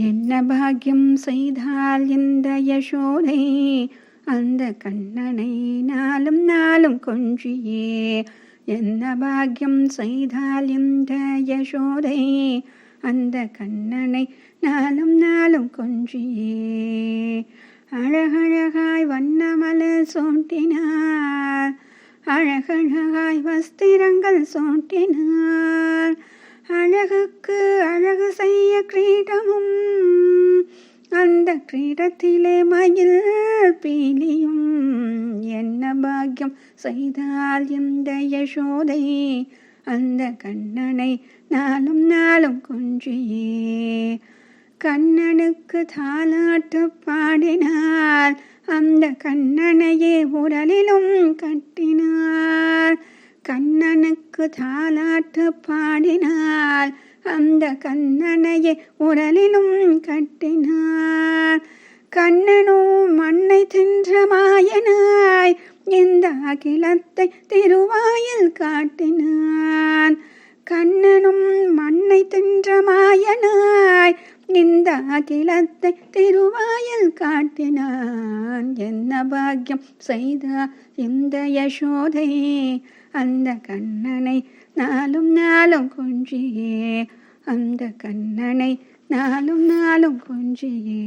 என்ன பாக்கியம் செய்தால் இந்த யசோதை? அந்த கண்ணனை நாளும் நாளும் கொஞ்சியே. என்ன பாக்கியம் செய்தால் இந்த யசோதை? அந்த கண்ணனை நாளும் நாளும் கொஞ்சியே. அழகழகாய் வண்ணமலர் சோட்டினார். அழகழகாய் வஸ்திரங்கள் சோட்டினார். அழகுக்கு கிரீடமும் அந்த கிரீடத்திலே மயில் பீலியும். என்ன பாக்கியம் செய்தால் இந்த யசோதை? அந்த கண்ணனை நாளும் நாளும் கொஞ்சியே. கண்ணனுக்கு தாலாட்டு பாடினார். அந்த கண்ணனையே உடலிலும் கட்டினார். கண்ணனுக்கு தாலாட்டு பாடினார். அந்த கண்ணனையே உடலிலும் கட்டினார். கண்ணனும் மண்ணை தின்ற மாயனாய் இந்த அகிலத்தை திருவாயில் காட்டினான். கண்ணனும் மண்ணை தின்ற இந்த அகிலத்தை திருவாயில் காட்டினான் என்ன பாக்கியம் செய்த இந்த யசோதை அந்த கண்ணனை நாளும் நாளும் கொஞ்சியே அந்த கண்ணனை நாளும் நாளும் கொஞ்சியே